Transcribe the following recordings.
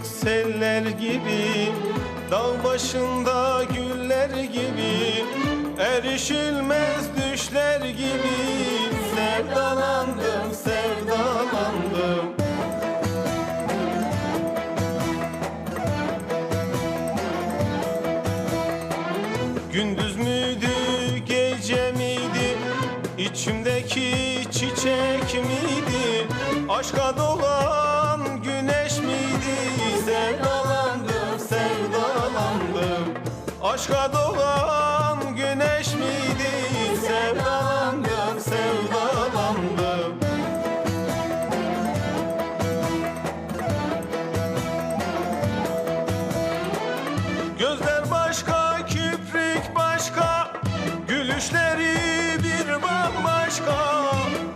Bulanık seller gibi Dağ başında güller gibi Erişilmez düşler gibi Sevdalandım, sevdalandım Gündüz müydü, gece miydi? İçimdeki çiçek miydi? Aşka dolan Aşka dolan güneş miydi? Sevdalandım, sevdalandım. Gözler başka, küprik başka Gülüşleri bir bambaşka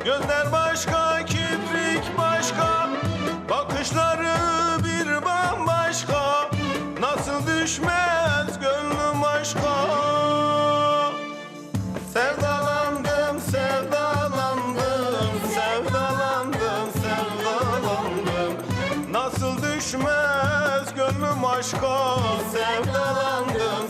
Gözler başka, gönlüm aşka. Sevdalandım,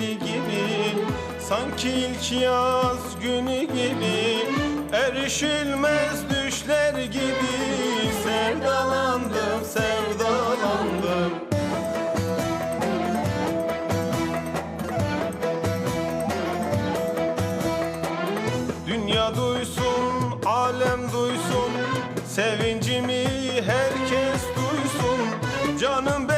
yeli gibi Sanki ilk yaz günü gibi Erişilmez düşler gibi. Sevdalandım, sevdalandım. Dünya duysun, alem duysun Sevincimi herkes duysun. Canım benim,